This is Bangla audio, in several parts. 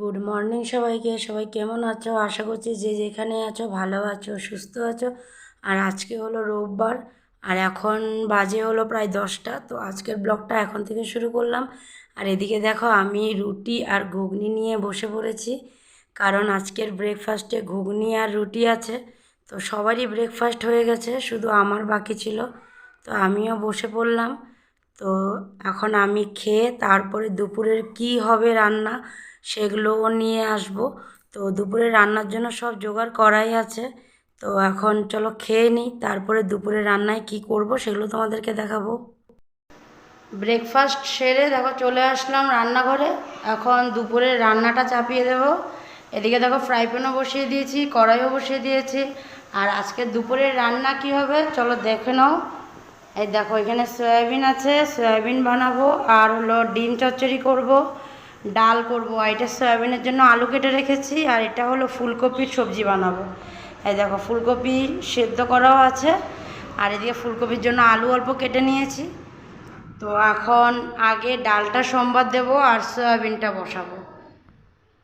গুড মর্নিং সবাইকে। সবাই কেমন আছো? আশা করছি যে যেখানে আছো ভালো আছো, সুস্থ আছো। আর আজকে হলো রোববার, আর এখন বাজে হলো প্রায় দশটা। তো আজকের ব্লগটা এখন থেকে শুরু করলাম। আর এদিকে দেখো, আমি রুটি আর ঘুগনি নিয়ে বসে পড়েছি। কারণ আজকের ব্রেকফাস্টে ঘুগনি আর রুটি আছে। তো সবারই ব্রেকফাস্ট হয়ে গেছে, শুধু আমার বাকি ছিল। তো আমিও বসে পড়লাম। তো এখন আমি খেয়ে তারপরে দুপুরের কি হবে রান্না সেগুলোও নিয়ে আসব। তো দুপুরে রান্নার জন্য সব জোগাড় করাই আছে। তো এখন চলো খেয়ে নিই, তারপরে দুপুরে রান্নায় কি করব সেগুলো তোমাদেরকে দেখাবো। ব্রেকফাস্ট সেরে দেখো চলে আসলাম রান্নাঘরে। এখন দুপুরে রান্নাটা চাপিয়ে দেব। এদিকে দেখো ফ্রাই প্যানও বসিয়ে দিয়েছি, কড়াইও বসিয়ে দিয়েছি। আর আজকে দুপুরের রান্না কি হবে চলো দেখে নাও। এই দেখো এখানে সয়াবিন আছে, সয়াবিন বানাবো। আর হলো ডিম চচ্চড়ি করব। ডাল করব, আর এটা সয়াবিনের জন্য আলু কেটে রেখেছি, আর এটা হলো ফুলকপির সবজি বানাবো। এই দেখো, ফুলকপি সেদ্ধ করাও আছে, আর এদিকে ফুলকপির জন্য আলু অল্প কেটে নিয়েছি। তো এখন আগে ডালটা সোমবার দেবো আর সয়াবিনটা বসাবো।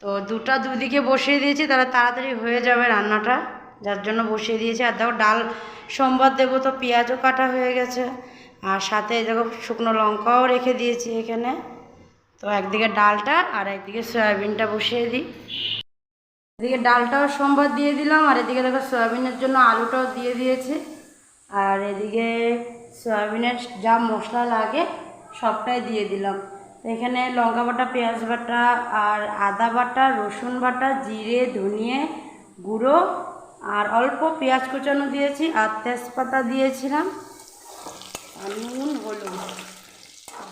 তো দুটা দুদিকে বসিয়ে দিয়েছি, তাহলে তাড়াতাড়ি হয়ে যাবে রান্নাটা, যার জন্য বসিয়ে দিয়েছি। আর দেখো, ডাল সোমবার দেবো, তো পেঁয়াজও কাটা হয়ে গেছে, আর সাথে দেখো, শুকনো লঙ্কাও রেখে দিয়েছি এখানে। তো একদিকে ডালটা আর একদিকে সয়াবিনটা বসিয়ে দিই। এদিকে ডালটাও সোমবার দিয়ে দিলাম, আর এদিকে দেখো সয়াবিনের জন্য আলুটাও দিয়ে দিয়েছি। আর এদিকে সয়াবিনের যা মশলা লাগে সবটাই দিয়ে দিলাম। এখানে লঙ্কা বাটা, পেঁয়াজ বাটা আর আদা বাটা, রসুন বাটা, জিরে, ধনিয়ে গুঁড়ো আর অল্প পেঁয়াজ কুচানো দিয়েছি আর তেজপাতা দিয়েছিলাম। আর নুন, হলুদ।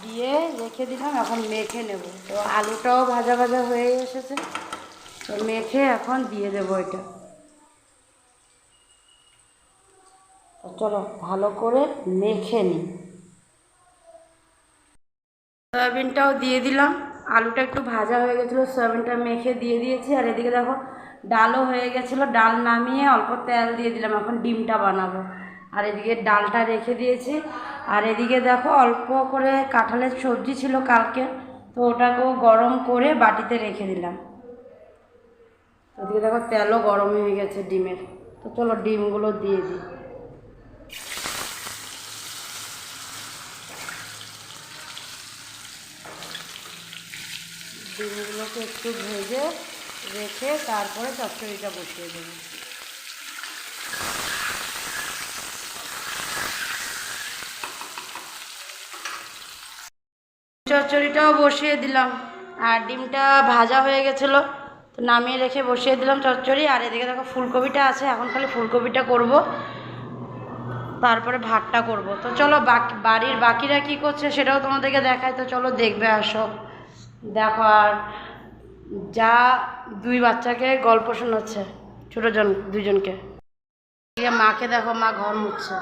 দিয়ে রেখে দিলাম, এখন মেখে নেব। তো আলুটাও ভাজা ভাজা হয়ে এসেছে। তো মেখে এখন দিয়ে দেবো এটা। চলো, ভালো করে মেখে নিই। সয়াবিনটাও দিয়ে দিলাম। আলুটা একটু ভাজা হয়ে গেছিল, সয়াবিনটা মেখে দিয়ে দিয়েছি। আর এদিকে দেখো, ডালও হয়ে গেছিল। ডাল নামিয়ে অল্প তেল দিয়ে দিলাম, এখন ডিমটা বানাবো। আর এদিকে ডালটা রেখে দিয়েছি। আর এদিকে দেখো অল্প করে কাঁঠালের সবজি ছিল কালকে, তো ওটাকেও গরম করে বাটিতে রেখে দিলাম। ওদিকে দেখো তেলও গরম হয়ে গেছে ডিমের, তো চলো ডিমগুলো দিয়ে দিই। ডিমগুলোকে একটু ভেজে রেখে তারপরে চচ্চড়িটা বসিয়ে দেবো। চচ্চড়িটাও বসিয়ে দিলাম। আর ডিমটা ভাজা হয়ে গেছিল, তো নামিয়ে রেখে বসিয়ে দিলাম চচ্চড়ি। আর এদিকে দেখো ফুলকপিটা আছে, এখন খালি ফুলকপিটা করব। তারপরে ভাতটা করব। তো চলো বাকি, বাড়ির বাকিরা কি করছে সেটাও তোমাদেরকে দেখায় তো চলো দেখবে, আসো। দেখো, আর যা দুই বাচ্চাকে গল্প শোনাচ্ছে ছোটোজন দুজনকে মাকে দেখো, মা ঘর মুছছে।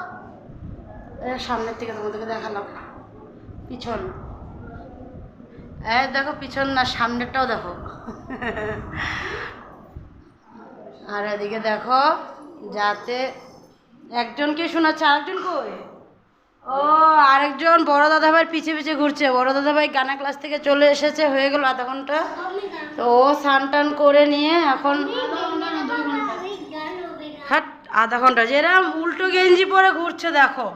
এ সামনের থেকে তোমাদেরকে দেখালাম। পিছন। এই দেখো পিছন না, সামনেরটাও দেখো। আর এদিকে দেখো, যাতে একজনকে শোনাচ্ছে, আরেকজন কই? ও, আরেকজন বড় দাদাভাইয়ের পিছে পিছে ঘুরছে। বড় দাদাভাই গানা ক্লাস থেকে চলে এসেছে, হয়ে গেল আধা ঘণ্টা। তো ও স্নান টান করে নিয়ে এখন হাট, আধা ঘণ্টা। যেরকম উল্টো গেঞ্জি পরে ঘুরছে, দেখো।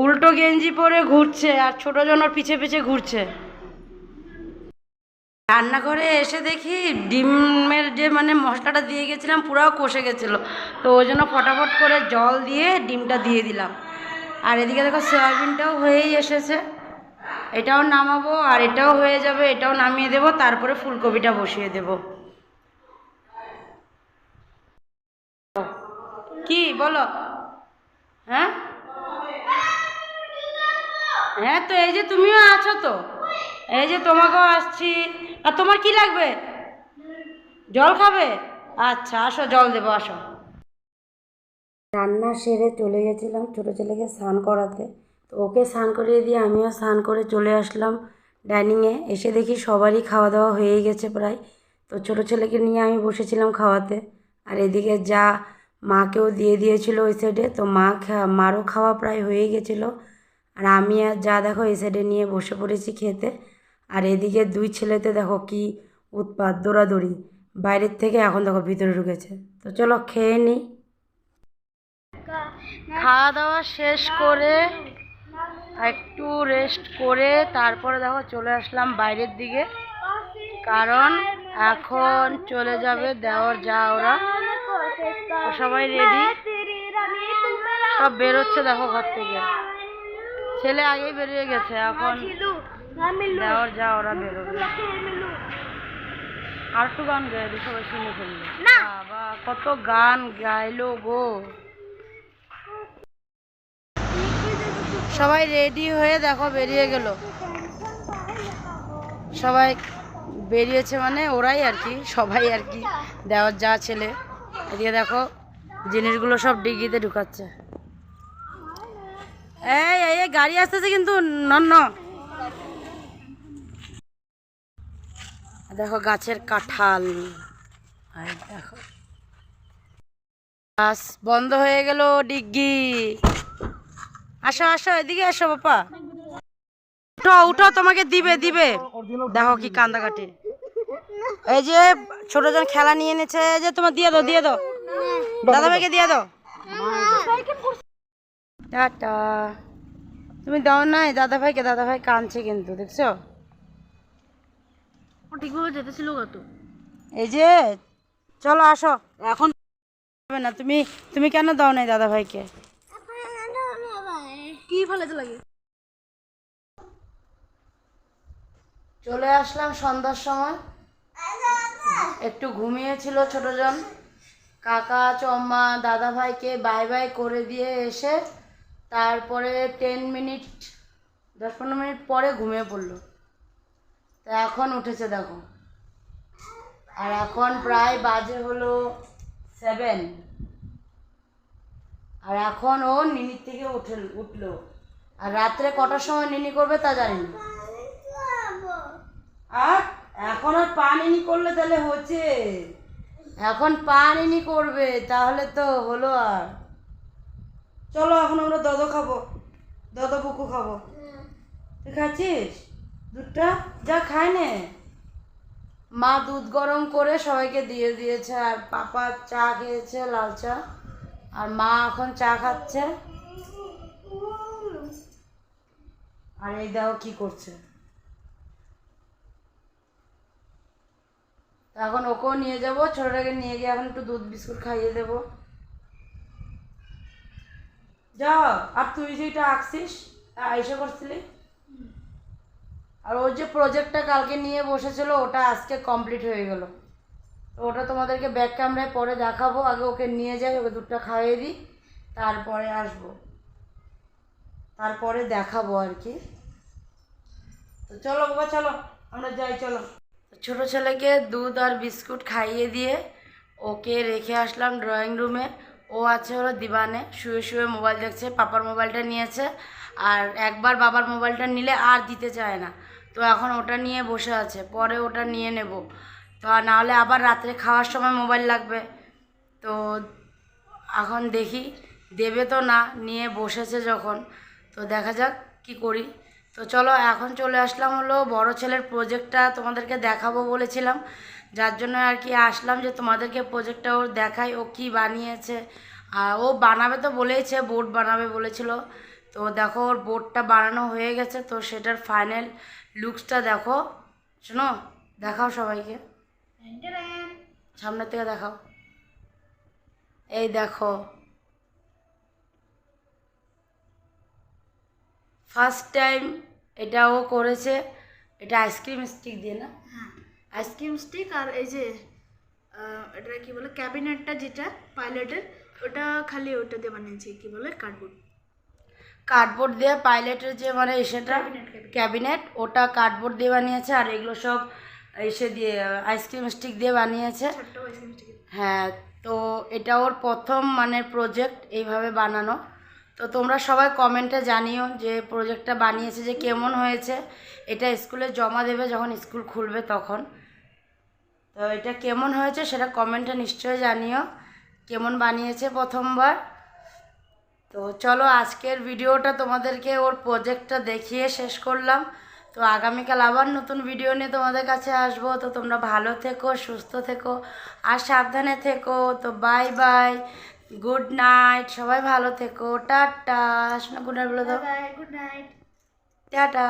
উল্টো গেঞ্জি পরে ঘুরছে আর ছোট জন ওর পিছে পিছে ঘুরছে। রান্নাঘরে এসে দেখি ডিমের যে মানে মশলাটা দিয়ে গেছিলাম, পুরাও কষে গেছিল। তো ওই জন্য ফটাফট করে জল দিয়ে ডিমটা দিয়ে দিলাম। আর এদিকে দেখো সয়াবিনটাও হয়েই এসেছে। এটাও নামাবো আর এটাও হয়ে যাবে, এটাও নামিয়ে দেবো, তারপরে ফুলকপিটা বসিয়ে দেব। কি বলো? হ্যাঁ? হ্যাঁ তো এই যে তুমিও আছো তো? এই যে তোমাকেও আসছি। আর তোমার কি লাগবে? জল খাবে? আচ্ছা আসো, জল দেবো, আসো। রান্না সেরে চলে গেছিলাম ছোটো ছেলেকে স্নান করাতে। তো ওকে স্নান করিয়ে দিয়ে আমিও স্নান করে চলে আসলাম ডাইনিংয়ে। এসে দেখি সবারই খাওয়া দাওয়া হয়ে গেছে প্রায়। তো ছোটো ছেলেকে নিয়ে আমি বসেছিলাম খাওয়াতে। আর এদিকে যা মাকেও দিয়ে দিয়েছিল ওই সাইডে তো মা মারও খাওয়া প্রায় হয়ে গেছিল। আর আমি আর যা দেখো এই সাইডে নিয়ে বসে পড়েছি খেতে। আর এদিকে দুই ছেলেতে দেখো কি উৎপাত, দৌড়াদৌড়ি। বাইরের থেকে এখন দেখো ভিতরে ঢুকেছে। তো চলো খেয়ে নিই খাওয়া দাওয়া শেষ করে একটু রেস্ট করে তারপরে দেখো চলে আসলাম বাইরের দিকে। কারণ এখন চলে যাবে দেওয়ার যা ওরা। সবাই রেডি সব বেরোচ্ছে দেখো ঘর থেকে। ছেলে আগেই বেরিয়ে গেছে এখন দেওয়ার যা ওরা বেরোবে। আর একটু গান গাই দি সবাই শুনে ফেলল। বাবা কত গান গাইলো গো। সবাই রেডি হয়ে দেখো বেরিয়ে গেল। সবাই বেরিয়েছে মানে ওরাই আর কি সবাই আর কি। দেওয়ার যা ছেলে। এদিকে দেখো জিনিসগুলো সব ডিগিতে ঢুকাচ্ছে। এই গাড়ি আসতেছে কিন্তু নন দেখো গাছের কাঁঠাল। আর দেখো। বাস বন্ধ হয়ে গেল ডিগ্গি। আসো আসো এদিকে আসো বাপা উঠো উঠো তোমাকে দিবে দিবে। দেখো কি কান্দা কান্দাকাটি এই যে ছোটজন খেলা নিয়ে এনেছে যে তোমার দিয়ে দাও দিয়ে দাও। দাদা ভাইকে দিয়ে দাও। টাটা। তুমি দাও নাই দাদা ভাইকে দাদা ভাই কাঁদছে কিন্তু দেখছ? ঠিকভাবে যেতেছিল কত এই যে চলো আসো এখন হবে না তুমি তুমি কেন দাও নাই দাদা ভাইকে কি ফেলাতে লাগে। চলে আসলাম সন্ধ্যার সময়। একটু ঘুমিয়েছিল ছোটজন। কাকা চম্মা দাদা ভাইকে বাই বাই করে দিয়ে এসে তারপরে টেন মিনিট দশ পনেরো মিনিট পরে ঘুমিয়ে পড়ল। তা এখন উঠেছে দেখো। আর এখন প্রায় বাজে হলো সেভেন আর এখন ও নিনির থেকে উঠে, উঠল। আর রাত্রে কটার সময় নিনি করবে তা জানি না আর এখন আর পানিনি করলে তাহলে হচ্ছে। এখন পানিনি করবে, তাহলে তো হলো আর। চলো এখন আমরা দদ খাব। দদ কুকু খাব। তুই খাচ্ছিস? দুধটা? যা, খায় নে। মা দুধ গরম করে সবাইকে দিয়ে দিয়েছে, আর পাপা চা খেয়েছে, লাল চা। আর মা এখন চা খাচ্ছে। আর এই দেখো কি করছে। এখন ওকেও নিয়ে যাব, ছোটটাকে নিয়ে গিয়ে এখন একটু দুধ বিস্কুট খাইয়ে দেব। যা, আর তুই যেটা আঁকছিস আইসা করছিলি? আর ওর যে প্রজেক্টটা কালকে নিয়ে বসেছিল, ওটা আজকে কমপ্লিট হয়ে গেল। তো ওটা তোমাদেরকে ব্যাক ক্যামেরায় পরে দেখাবো, আগে ওকে নিয়ে যাই, ওকে দুধটা খাইয়ে দিই, তারপরে আসব। তারপরে দেখাবো আর কি। তো চলো বাবা, চলো, আমরা যাই, চলো। ছোট ছেলেকে দুধ আর বিস্কুট খাইয়ে দিয়ে ওকে রেখে আসলাম ড্রয়িং রুমে ও আছে হলো দিবানে, শুয়ে শুয়ে মোবাইল দেখছে, পাপার মোবাইলটা নিয়েছে, আর একবার বাবার মোবাইলটা নিলে আর দিতে চায় না। তো এখন ওটা নিয়ে বসে আছে, পরে ওটা নিয়ে নেব। তো নাহলে আবার রাত্রে খাওয়ার সময় মোবাইল লাগবে। তো এখন দেখি, দেবে তো না, নিয়ে বসেছে যখন। তো দেখা যাক কি করি। তো চলো, এখন চলে আসলাম হলো বড় ছেলের প্রজেক্টটা তোমাদেরকে দেখাবো বলেছিলাম। যার জন্য আর কি আসলাম যে তোমাদেরকে প্রজেক্টটা ওর দেখাই, ও কি বানিয়েছে। আর ও বানাবে তো বলেইছে বোর্ড বানাবে বলেছিল। তো দেখো ওর বোর্ডটা বানানো হয়ে গেছে, তো সেটার ফাইনাল লুকসটা দেখো। শোনো, দেখাও সবাইকে। সামনের থেকে দেখাও। এই দেখো। ফার্স্ট টাইম এটা ও করেছে। এটা আইসক্রিম স্টিক দিয়ে না? হ্যাঁ। আইসক্রিম স্টিক আর এই যে এটা কি বলে ক্যাবিনেটটা যেটা পাইলটের ওটা খালি ওটা দিয়ে বানিয়েছি কি বলে কার্ডবোর্ড কার্ডবোর্ড দিয়ে পাইলটের যে মানে সেটা ক্যাবিনেট ওটা কার্ডবোর্ড দিয়ে বানিয়েছে আর এগুলো সব এসে দিয়ে আইসক্রিম স্টিক দিয়ে বানিয়েছে। হ্যাঁ তো এটা ওর প্রথম মানে প্রজেক্ট এইভাবে বানানো। তো তোমরা সবাই কমেন্টে জানিও যে প্রজেক্টটা বানিয়েছে যে কেমন হয়েছে। এটা স্কুলে জমা দেবে যখন স্কুল খুলবে তখন। তো এটা কেমন হয়েছে সেটা কমেন্টে নিশ্চয়ই জানিও। কেমন বানিয়েছে প্রথমবার? তো চলো আজকের ভিডিওটা তোমাদেরকে ওর প্রজেক্টটা দেখিয়ে শেষ করলাম। তো আগামীকাল আবার নতুন ভিডিও নিয়ে তোমাদের কাছে আসব। তো তোমরা ভালো থেকো সুস্থ থেকো আর সাবধানে থেকো। তো বাই বাই গুড নাইট সবাই ভালো থেকো। টাটা শোনো গুড নাইট বলে দাও। Good night tata.